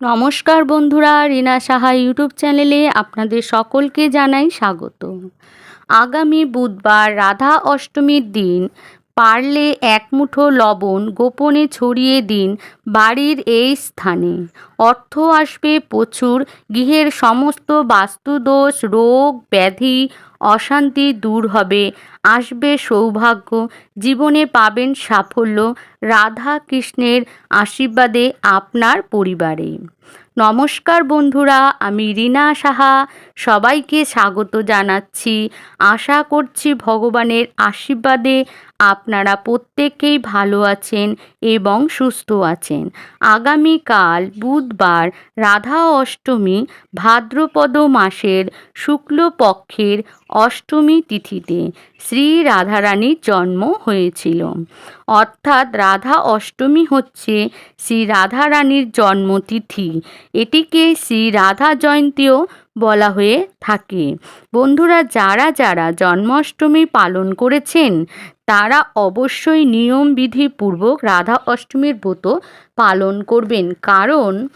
নমস্কার বন্ধুরা, রিনা সাহা ইউটিউব চ্যানেলে আপনাদের সকলকে জানাই স্বাগত আগামী বুধবার রাধা অষ্টমীর দিন, পারলে এক মুঠো লবণ গোপনে ছড়িয়ে দিন বাড়ির এই স্থানে। অর্থ আসবে প্রচুর, গৃহের সমস্ত বাস্তুদোষ, রোগ, ব্যাধি অশান্তি দূর হবে। আসবে সৌভাগ্য, জীবনে পাবেন সাফল্য। রাধা কৃষ্ণের আশীর্বাদে আপনার পরিবারে। নমস্কার বন্ধুরা, আমি রিনা সাহা। সবাইকে স্বাগত জানাচ্ছি। আশা করছি ভগবানের আশীর্বাদে আপনারা প্রত্যেকেই ভালো আছেন এবং সুস্থ আছেন। আগামীকাল বুধবার রাধা অষ্টমী ভাদ্রপদ মাসের শুক্লপক্ষের অষ্টমী তিথিতে শ্রী রাধারানীর জন্ম হয়েছিল। অর্থাৎ রাধা অষ্টমী হচ্ছে শ্রী রাধারানীর জন্মতিথি। এটিকে শ্রী রাধা জয়ন্তীও বলা হয়ে থাকে। বন্ধুরা, যারা যারা জন্মাষ্টমী পালন করেছেন, তারা অবশ্যই নিয়মবিধিপূর্বক রাধা অষ্টমীর ব্রত পালন করবেন। কারণ,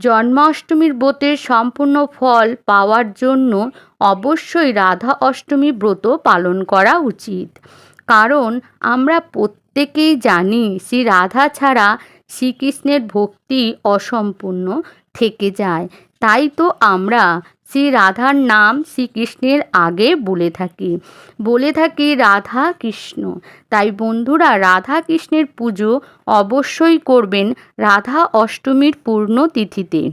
জন্মাষ্টমীর ব্রতের সম্পূর্ণ ফল পাওয়ার জন্য অবশ্যই রাধা অষ্টমী ব্রত পালন করা উচিত। কারণ, আমরা প্রত্যেকেই জানি, শ্রী রাধা ছাড়া শ্রীকৃষ্ণের ভক্তি অসম্পূর্ণ থেকে যায়। তাই তো আমরা শ্রী রাধার নাম শ্রীকৃষ্ণের আগে বলে থাকি। বলে থাকি রাধা কৃষ্ণ। তাই বন্ধুরা, রাধা কৃষ্ণের পুজো অবশ্যই করবেন রাধা অষ্টমীর পূর্ণ তিথিতে।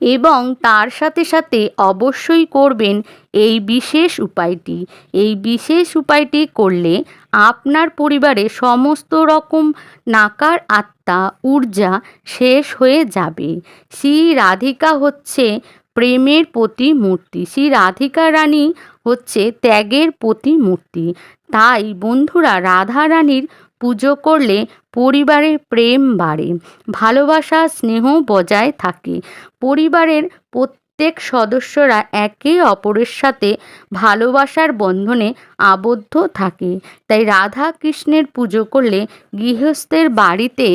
এবং তার সাথে সাথে অবশ্যই করবেন এই বিশেষ উপায়টি। এই বিশেষ উপায়টি করলে আপনার পরিবারে সমস্ত রকম নাকার আত্মা, ঊর্জা শেষ হয়ে যাবে। শ্রী রাধিকা হচ্ছে প্রেমের প্রতিমূর্তি। শ্রী রাধিকা রানী হচ্ছে ত্যাগের প্রতিমূর্তি। তাই বন্ধুরা, রাধা রানীর পুজো করলে পরিবারের প্রেম বাড়ে, ভালোবাসা, স্নেহ বজায় থাকে। পরিবারের প্রত্যেক সদস্যরা একে অপরের সাথে ভালোবাসার বন্ধনে আবদ্ধ থাকে। তাই রাধা কৃষ্ণের পুজো করলে গৃহস্থের বাড়িতে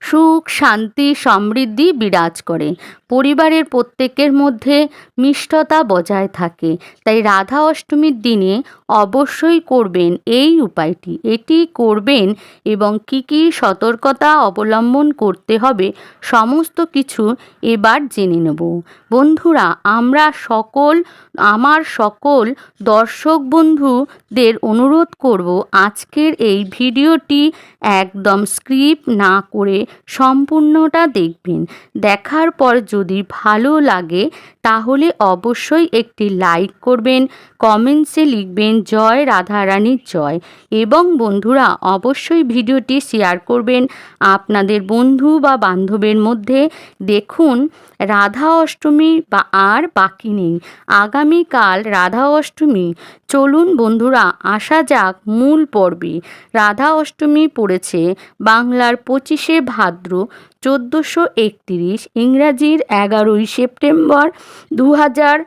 সুখ, শান্তি, সমৃদ্ধি বিরাজ করে। পরিবারের প্রত্যেকের মধ্যে মিষ্টতা বজায় থাকে। তাই রাধা অষ্টমীর দিনে অবশ্যই করবেন এই উপায়টি। এটি করবেন এবং কি কি সতর্কতা অবলম্বন করতে হবে সমস্ত কিছু এবার জেনে নেব। বন্ধুরা, আমরা সকল, আমার সকল দর্শক বন্ধুদের অনুরোধ করব আজকের এই ভিডিওটি একদম স্ক্রিপ্ট না করে সম্পূর্ণটা দেখবেন। দেখার পর যদি ভালো লাগে, তাহলে অবশ্যই একটি লাইক করবেন, কমেন্টসে লিখবেন, জয় রাধারানীর জয়। এবং বন্ধুরা, অবশ্যই ভিডিওটি শেয়ার করবেন। আপনাদের বন্ধু বা বান্ধবের মধ্যে দেখুন রাধা অষ্টমী বা আর বাকি নেই। আগামীকাল রাধা অষ্টমী। চলুন বন্ধুরা, আসা যাক মূল পর্বে। রাধা অষ্টমী পড়েছে বাংলার পঁচিশে ভাদ্র চোদ্দোশো একতিরিশ, ইংরাজির এগারোই সেপ্টেম্বর দু হাজার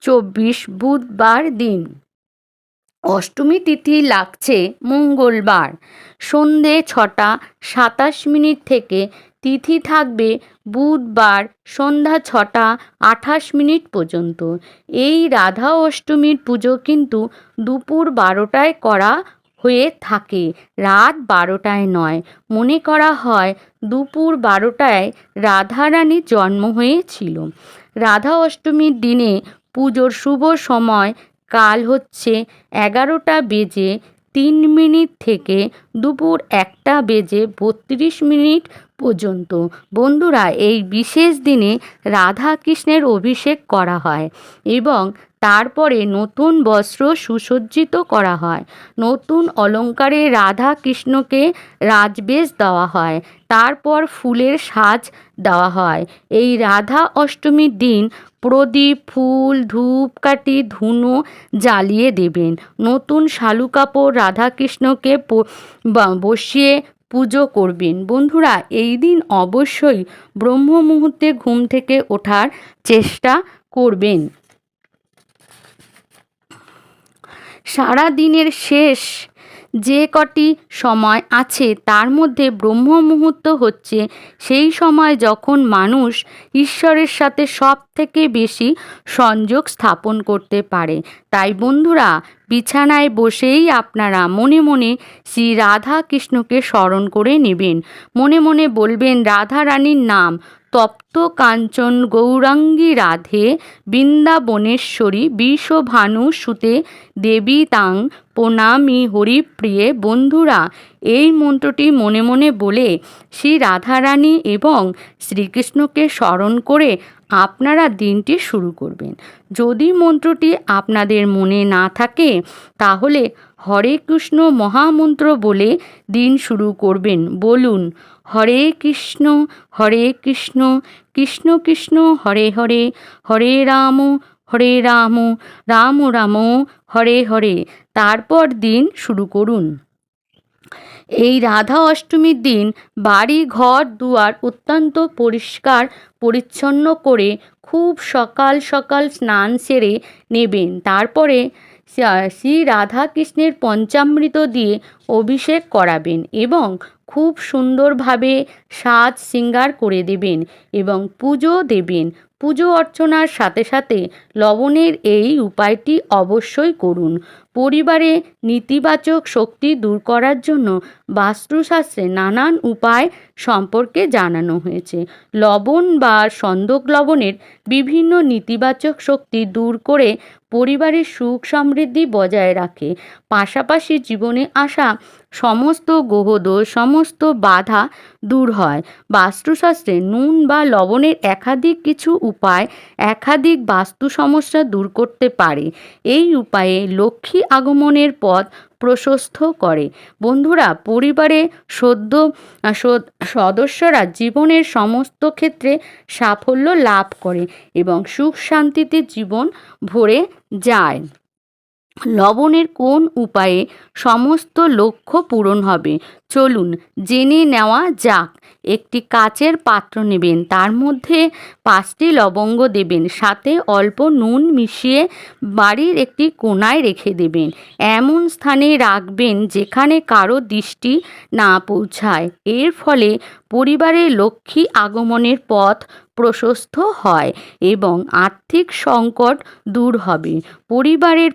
চব্বিশ বুধবার দিন। অষ্টমী তিথি লাগছে মঙ্গলবার। সন্ধে ছটা সাতাশ মিনিট থেকে তিথি থাকবে বুধবার সন্ধ্যা ছটা আঠাশ মিনিট পর্যন্ত। এই রাধা অষ্টমীর পুজো কিন্তু দুপুর বারোটায় করা হয়ে থাকে, রাত বারোটায় নয়। মনে করা হয় দুপুর বারোটায় রাধারানীর জন্ম হয়েছিল। রাধা অষ্টমীর দিনে পুজোর শুভ সময় কাল হচ্ছে এগারোটা বেজে তিন মিনিট থেকে দুপুর একটা বেজে বত্রিশ মিনিট পর্যন্ত। বন্ধুরা, এই বিশেষ দিনে রাধা কৃষ্ণের অভিষেক করা হয় এবং তারপরে নতুন বস্ত্র সুসজ্জিত করা হয়। নতুন অলঙ্কারে রাধা কৃষ্ণকে রাজবেশ দেওয়া হয়। তারপর ফুলের সাজ দেওয়া হয়। এই রাধা অষ্টমীর দিন প্রদীপ, ফুল ধূপকাঠি ধুনো জ্বালিয়ে দেবেন। নতুন শালু কাপড় রাধাকৃষ্ণকে বসিয়ে পুজো করবেন। বন্ধুরা, এই দিন অবশ্যই ব্রহ্ম মুহূর্তে ঘুম থেকে ওঠার চেষ্টা করবেন। সারা দিনের শেষ যে কটি সময় আছে তার মধ্যে ব্রহ্ম মুহূর্ত হচ্ছে সেই সময় যখন মানুষ ঈশ্বরের সাথে সব থেকে বেশি সংযোগ স্থাপন করতে পারে। তাই বন্ধুরা, বিছানায় বসেই আপনারা মনে মনে শ্রী রাধা কৃষ্ণকে স্মরণ করে নেবেন। মনে মনে বলবেন রাধা রানীর নাম তপ্ত কাঞ্চন গৌরাঙ্গী রাধে, বৃন্দাবনেশ্বরী বিষভানু সুতে দেবী তাং প্রণামী হরিপ্রিয়ে। বন্ধুরা এই মন্ত্রটি মনে মনে বলে, শ্রী রাধারানী এবং শ্রীকৃষ্ণকে স্মরণ করে আপনারা দিনটি শুরু করবেন। যদি মন্ত্রটি আপনাদের মনে না থাকে, তাহলে হরে কৃষ্ণ মহামন্ত্র বলে দিন শুরু করবেন। বলুন, হরে কৃষ্ণ হরে কৃষ্ণ কৃষ্ণ কৃষ্ণ, হরে হরে হরে রাম হরে রাম রাম রাম, হরে হরে, তারপর দিন শুরু করুন। এই রাধা অষ্টমীর দিন বাড়ি, ঘর, দুয়ার অত্যন্ত পরিষ্কার, পরিচ্ছন্ন করে খুব সকাল সকাল স্নান সেরে নেবেন। তারপরে শ্রী রাধাকৃষ্ণের পঞ্চামৃত দিয়ে অভিষেক করাবেন এবং খুব সুন্দরভাবে সাজ শৃঙ্গার করে দেবেন এবং পুজো দেবেন। পুজো অর্চনার সাথে সাথে লবণের এই উপায়টি অবশ্যই করুন। পরিবারে নেতিবাচক শক্তি দূর করার জন্য বাস্তুশাস্ত্রে নানান উপায় সম্পর্কে জানানো হয়েছে। লবণ বা সন্দক লবণের বিভিন্ন নেতিবাচক শক্তি দূর করে পরিবারের সুখ সমৃদ্ধি বজায় রাখে। পাশাপাশি জীবনে আসা সমস্ত গ্রহদোষ সমস্ত বাধা দূর হয়। বাস্তুশাস্ত্রে নুন বা লবণের একাধিক কিছু উপায়, একাধিক বাস্তু সমস্যা দূর করতে পারে। এই উপায়ে লক্ষ্মী আগমনের পথ প্রশস্ত করে। বন্ধুরা, পরিবারে সদ্য সদস্যরা জীবনের সমস্ত ক্ষেত্রে সাফল্য লাভ করে এবং সুখ শান্তিতে জীবন ভরে যায়। লবণের কোন উপায়ে সমস্ত লক্ষ্য পূরণ হবে? চলুন জেনে নেওয়া যাক। একটি কাচের পাত্র নেবেন, তার মধ্যে পাঁচটি লবঙ্গ দেবেন, সাথে অল্প নুন মিশিয়ে বাড়ির একটি কোনায় রেখে দেবেন। এমন স্থানে রাখবেন যেখানে কারও দৃষ্টি না পৌঁছায়। এর ফলে পরিবারের লক্ষ্মী আগমনের পথ প্রশস্ত হয় এবং আর্থিক সংকট দূর হবে। পরিবারের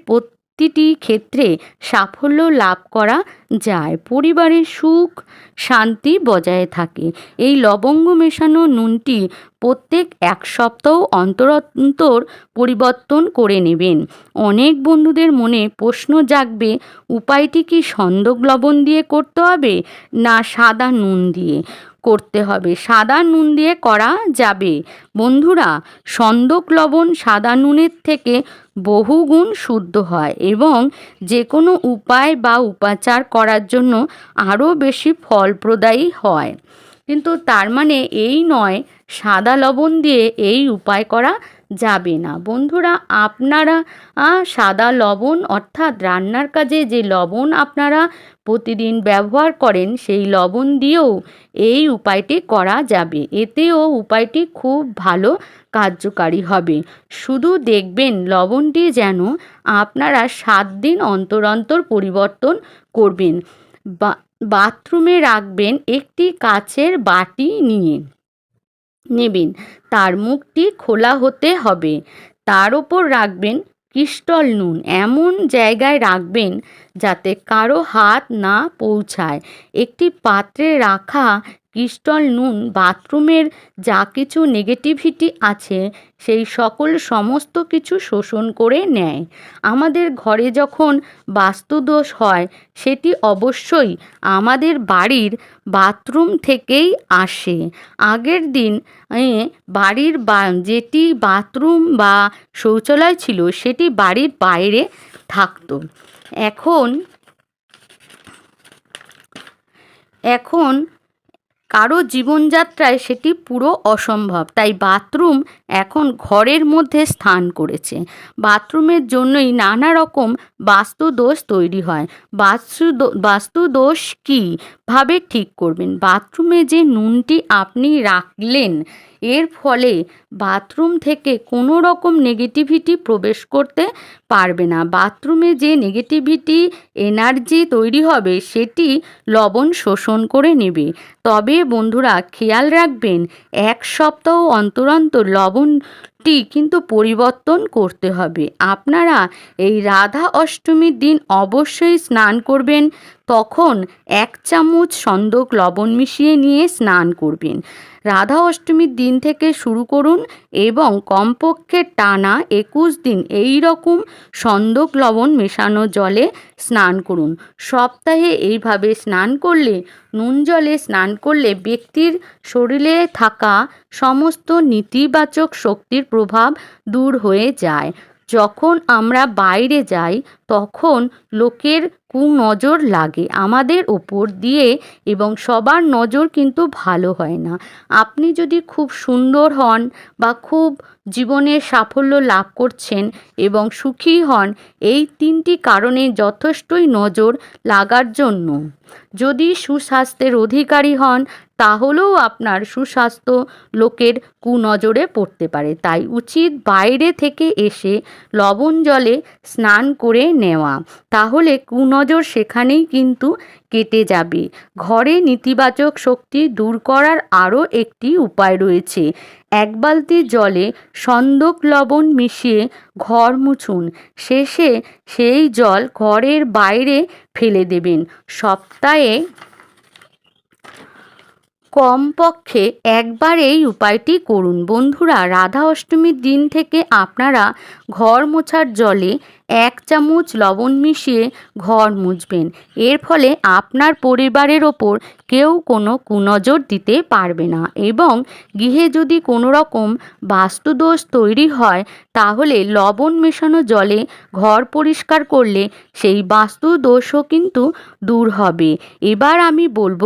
প্রতিটি ক্ষেত্রে সাফল্য লাভ করা যায়। পরিবারের সুখ, শান্তি বজায় থাকে। এই লবঙ্গ মেশানো নুনটি প্রত্যেক এক সপ্তাহ অন্তর অন্তর পরিবর্তন করে নেবেন। অনেক বন্ধুদের মনে প্রশ্ন জাগবে, উপায়টি কি সন্দক লবণ দিয়ে করতে হবে না সাদা নুন দিয়ে? করতে হবে। সাদা নুন দিয়ে করা যাবে। বন্ধুরা, সন্দক লবণ সাদা নুনের থেকে বহুগুণ শুদ্ধ হয় এবং যে কোনো উপায় বা উপাচার করার জন্য আরও বেশি ফলপ্রদায়ী হয়। কিন্তু তার মানে এই নয়, সাদা লবণ দিয়ে এই উপায় করা যাবে না। বন্ধুরা, আপনারা সাদা লবণ অর্থাৎ রান্নার কাজে যে লবণ আপনারা প্রতিদিন ব্যবহার করেন, সেই লবণ দিয়েও এই উপায়টি করা যাবে। এতেও উপায়টি খুব ভালো কার্যকারী হবে। শুধু দেখবেন লবণটি যেন আপনারা সাত দিন অন্তর অন্তর পরিবর্তন করবেন। বা, বাথরুমে রাখবেন একটি কাচের বাটি নিয়ে। নেবেন। তার মুখটি খোলা হতে হবে। তার ওপর রাখবেন ক্রিস্টল নুন। এমন জায়গায় রাখবেন যাতে কারও হাত না পৌঁছায়। একটি পাত্রে রাখা ক্রিস্টল নুন, বাথরুমের যা কিছু নেগেটিভিটি আছে, সেই সকল সমস্ত কিছু শোষণ করে নেয়। আমাদের ঘরে যখন বাস্তুদোষ হয়, সেটি অবশ্যই আমাদের বাড়ির বাথরুম থেকেই আসে। আগের দিন বাড়ির বা, যেটি বাথরুম বা শৌচালয় ছিল, সেটি বাড়ির বাইরে থাকতো। এখন এখন কারও জীবনযাত্রায় সেটি পুরো অসম্ভব। তাই বাথরুম এখন ঘরের মধ্যে স্থান করেছে। বাথরুমের জন্যই নানা রকম বাস্তুদোষ তৈরি হয়। বাস্তু বাস্তুদোষ কীভাবে ঠিক করবেন। বাথরুমে যে নুনটি আপনি রাখলেন এর ফলে বাথরুম থেকে কোনো রকম নেগেটিভিটি প্রবেশ করতে পারবে না। বাথরুমে যে নেগেটিভিটি এনার্জি তৈরি হবে, সেটি লবণ শোষণ করে নেবে। তবে বন্ধুরা, খেয়াল রাখবেন, এক সপ্তাহ অন্তর অন্তর লবণটি কিন্তু পরিবর্তন করতে হবে। আপনারা এই রাধা অষ্টমীর দিন অবশ্যই স্নান করবেন, তখন এক চামচ সন্দক লবণ মিশিয়ে নিয়ে স্নান করবেন। রাধা অষ্টমীর দিন থেকে শুরু করুন এবং কমপক্ষে টানা একুশ দিন এই রকম সন্দক লবণ মেশানো জলে স্নান করুন। সপ্তাহে এইভাবে স্নান করলে, নুন জলে স্নান করলে ব্যক্তির শরীরে থাকা সমস্ত নেতিবাচক শক্তির প্রভাব দূর হয়ে যায়। যখন আমরা বাইরে যাই তখন লোকের কুনজর লাগে আমাদের ওপর দিয়ে এবং সবার নজর কিন্তু ভালো হয় না। আপনি যদি খুব সুন্দর হন বা খুব জীবনে সাফল্য লাভ করছেন এবং সুখী হন, এই তিনটি কারণে যথেষ্টই নজর লাগার জন্য। যদি সুস্বাস্থ্যের অধিকারী হন, তাহলেও আপনার সুস্বাস্থ্য লোকের কুনজরে পড়তে পারে। তাই উচিত বাইরে থেকে এসে লবণ জলে স্নান করে নেওয়া। তাহলে কুনজর সেখানেই কিন্তু কেটে যাবে। ঘরে নেতিবাচক শক্তি দূর করার আরও একটি উপায় রয়েছে। এক বালতি জলে সন্দক লবণ মিশিয়ে ঘর মুছুন। শেষে সেই জল ঘরের বাইরে ফেলে দেবেন। সপ্তাহে কমপক্ষে একবার এই উপায়টি করুন। বন্ধুরা, রাধা অষ্টমীর দিন থেকে আপনারা ঘর মোছার জলে এক চামচ লবণ মিশিয়ে ঘর মুছবেন। এর ফলে আপনার পরিবারের ওপর কেউ কোনো কুনজর দিতে পারবে না এবং গৃহে যদি কোনো রকম বাস্তুদোষ তৈরি হয়, তাহলে লবণ মেশানো জলে ঘর পরিষ্কার করলে সেই বাস্তু দোষও কিন্তু দূর হবে। এবার আমি বলব,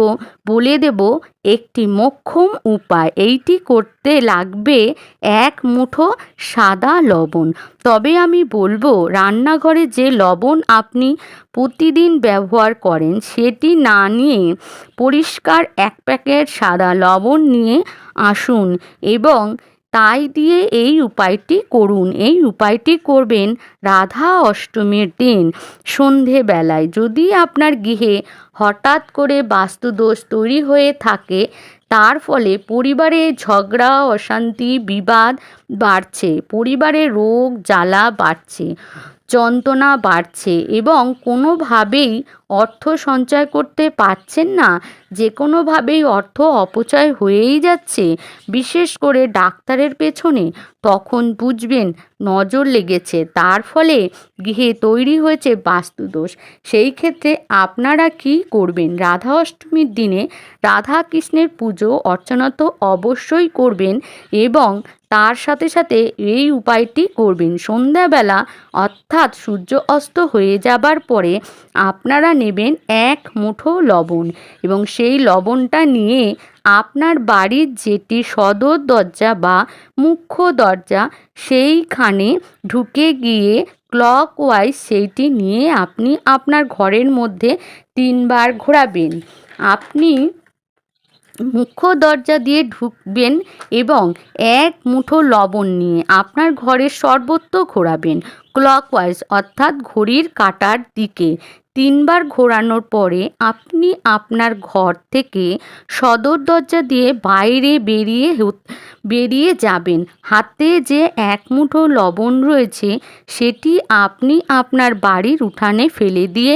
বলে দেব একটি মোক্ষম উপায়। এইটি করতে লাগবে এক মুঠো সাদা লবণ। তবে আমি বলব, রান্নাঘরে যে লবণ আপনি প্রতিদিন ব্যবহার করেন, সেটি না নিয়ে পরিষ্কার এক প্যাকেট সাদা লবণ নিয়ে আসুন এবং তাই দিয়ে এই উপায়টি করুন। এই উপায়টি করবেন রাধা অষ্টমীর দিন, সন্ধেবেলায়। যদি আপনার গৃহে হঠাৎ করে বাস্তুদোষ তৈরি হয়ে থাকে তার ফলে পরিবারে ঝগড়া, অশান্তি, বিবাদ বাড়ছে, পরিবারে রোগ, জ্বালা বাড়ছে, যন্ত্রণা বাড়ছে এবং কোনোভাবেই অর্থ সঞ্চয় করতে পারছেন না, যে কোনোভাবেই অর্থ অপচয় হয়েই যাচ্ছে, বিশেষ করে ডাক্তারের পেছনে, তখন বুঝবেন নজর লেগেছে। তার ফলে গৃহে তৈরি হয়েছে বাস্তুদোষ। সেই ক্ষেত্রে আপনারা কি করবেন? রাধা অষ্টমীর দিনে রাধা কৃষ্ণের পুজো, অর্চনা তো অবশ্যই করবেন এবং তার সাথে সাথে এই উপায়টি করবেন। সন্ধ্যাবেলা অর্থাৎ সূর্য অস্ত হয়ে যাবার পরে আপনারা নেবেন এক মুঠো লবণ এবং সেই লবণটা নিয়ে আপনার বাড়ির যেটি সদর দরজা বা মুখ্য দরজা সেইখানে ঢুকে গিয়ে ক্লক ওয়াইজ সেইটি নিয়ে আপনি আপনার ঘরের মধ্যে তিনবার ঘোরাবেন। আপনি মুখ্য দরজা দিয়ে ঢুকবেন এবং এক মুঠো লবণ নিয়ে আপনার ঘরের সর্বত্র ঘোরাবেন ক্লকওয়াইজ অর্থাৎ ঘড়ির কাটার দিকে। তিনবার ঘোরানোর পরে আপনি আপনার ঘর থেকে সদর দরজা দিয়ে বাইরে বেরিয়ে বেরিয়ে যাবেন। হাতে যে এক মুঠো লবণ রয়েছে, সেটি আপনি আপনার বাড়ির উঠানে ফেলে দিয়ে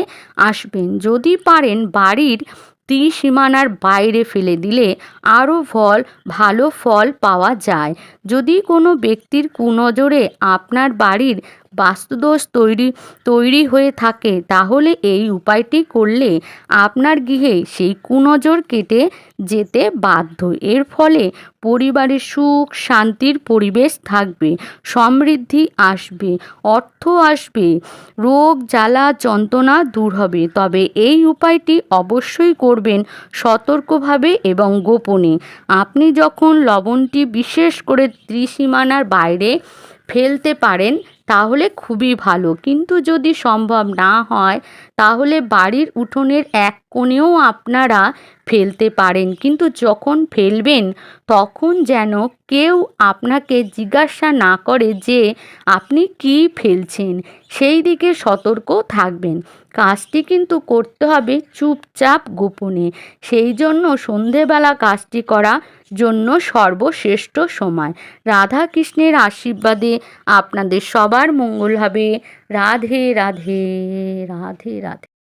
আসবেন। যদি পারেন বাড়ির ত্রিসীমানার বাইরে ফেলে দিলে আরও ফল, ভালো ফল পাওয়া যায়। যদি কোনো ব্যক্তির কুনজরে আপনার বাড়ির বাস্তুদোষ তৈরি তৈরি হয়ে থাকে, তাহলে এই উপায়টি করলে আপনার গৃহে সেই কুনজর কেটে যেতে বাধ্য। এর ফলে পরিবারে সুখ, শান্তির পরিবেশ থাকবে, সমৃদ্ধি আসবে, অর্থ আসবে, রোগ, জ্বালা, যন্ত্রণা দূর হবে। তবে এই উপায়টি অবশ্যই করবেন সতর্কভাবে এবং গোপনে। আপনি যখন লবণটি বিশেষ করে ত্রিসীমানার বাইরে ফেলতে পারেন তাহলে খুবই ভালো। কিন্তু যদি সম্ভব না হয়, তাহলে বাড়ির উঠোনের এক কোণেও আপনারা ফেলতে পারেন। কিন্তু যখন ফেলবেন, তখন যেন কেউ আপনাকে জিজ্ঞাসা না করে যে, আপনি কী ফেলছেন? সেই দিকে সতর্ক থাকবেন। কাজটি কিন্তু করতে হবে চুপচাপ গোপনে। সেই জন্য সন্ধেবেলা কাজটি করা জন্য সর্বশ্রেষ্ঠ সময়। রাধা কৃষ্ণের আশীর্বাদে আপনাদের সবার মঙ্গল হবে। রাধে রাধে রাধে রাধে।